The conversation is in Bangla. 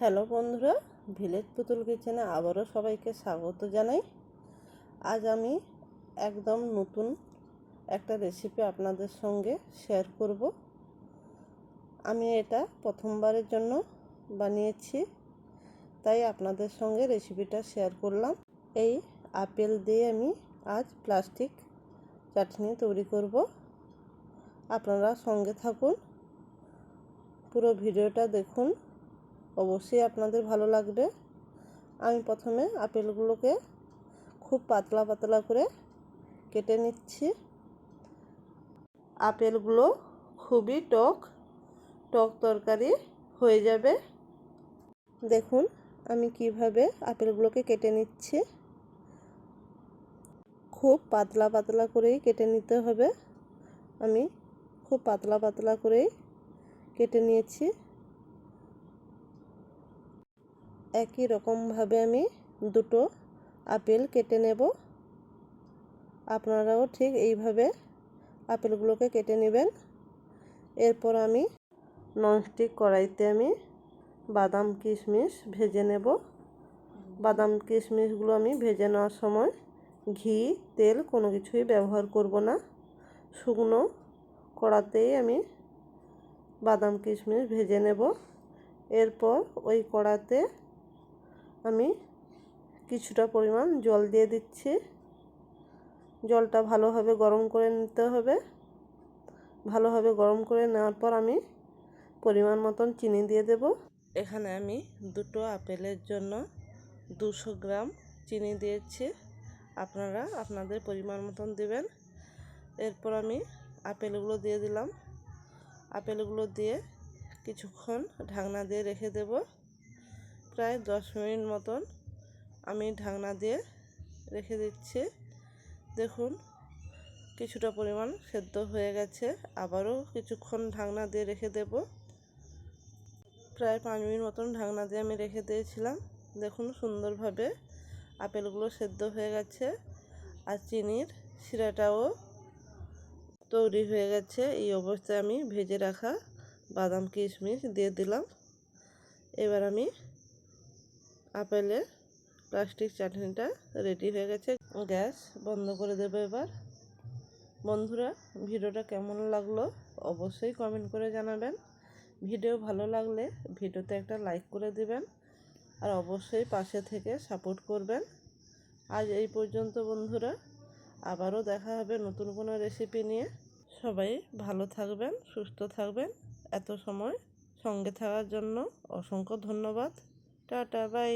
হ্যালো বন্ধুরা, ভিলেজ পুতুল কিচেনে আবারও সবাইকে স্বাগত জানাই। আজ আমি একদম নতুন একটা রেসিপি আপনাদের সঙ্গে শেয়ার করব। আমি এটা প্রথমবারের জন্য বানিয়েছি, তাই আপনাদের সঙ্গে রেসিপিটা শেয়ার করলাম। এই আপেল দিয়ে আমি আজ প্লাস্টিক চাটনি তৈরি করব। আপনারা সঙ্গে থাকুন, পুরো ভিডিওটা দেখুন। অবশ্যই আপনাদের ভালো লাগবে। আমি প্রথমে আপেলগুলোকে খুব পাতলা পাতলা করে কেটে নিচ্ছি। আপেলগুলো খুবই টক টক তরকারি হয়ে যাবে। দেখুন, আমি কীভাবে আপেলগুলোকে কেটে নিচ্ছি। খুব পাতলা পাতলা করেই কেটে নিতে হবে। আমি খুব পাতলা পাতলা করেই কেটে নিয়েছি। একই রকমভাবে আমি দুটো আপেল কেটে নেব। আপনারাও ঠিক এইভাবে আপেলগুলোকে কেটে নেবেন। এরপর আমি ননস্টিক কড়াইতে আমি বাদাম, কিশমিশ ভেজে নেব। বাদাম, কিশমিশগুলো আমি ভেজে নেওয়ার সময় ঘি, তেল কোনো কিছুই ব্যবহার করব না। শুকনো কড়াতেই আমি বাদাম, কিশমিশ ভেজে নেব। এরপর ওই কড়াতে আমি কিছুটা পরিমাণ জল দিয়ে দিচ্ছি। জলটা ভালোভাবে গরম করে নিতে হবে। ভালোভাবে গরম করে নেওয়ার পর আমি পরিমাণ মতন চিনি দিয়ে দেব। এখানে আমি দুটো আপেলের জন্য দুশো গ্রাম চিনি দিয়েছি। আপনারা আপনাদের পরিমাণ মতন দেবেন। এরপর আমি আপেলগুলো দিয়ে দিলাম। আপেলগুলো দিয়ে কিছুক্ষণ ঢাকনা দিয়ে রেখে দেব। প্রায় দশ মিনিট মতন আমি ঢাকনা দিয়ে রেখে দিচ্ছি। দেখুন, কিছুটা পরিমাণ সেদ্ধ হয়ে গেছে। আবারও কিছুক্ষণ ঢাকনা দিয়ে রেখে দেব। প্রায় পাঁচ মিনিট মতন ঢাকনা দিয়ে আমি রেখে দিয়েছিলাম। দেখুন, সুন্দরভাবে আপেলগুলো সেদ্ধ হয়ে গেছে আর চিনির শিরাটাও তৈরি হয়ে গেছে। এই অবস্থায় আমি ভেজে রাখা বাদাম কিশমিশ দিয়ে দিলাম। এবার আমি আপেলের প্লাস্টিক চাটনিটা রেডি হয়ে গেছে। গ্যাস বন্ধ করে দেবো এবার। বন্ধুরা, ভিডিওটা কেমন লাগল অবশ্যই কমেন্ট করে জানাবেন। ভিডিও ভালো লাগলে ভিডিওতে একটা লাইক করে দিবেন আর অবশ্যই পাশে থেকে সাপোর্ট করবেন। আজ এই পর্যন্ত বন্ধুরা, আবারও দেখা হবে নতুন কোনো রেসিপি নিয়ে। সবাই ভালো থাকবেন, সুস্থ থাকবেন। এত সময় সঙ্গে থাকার জন্য অসংখ্য ধন্যবাদ। Tata bye.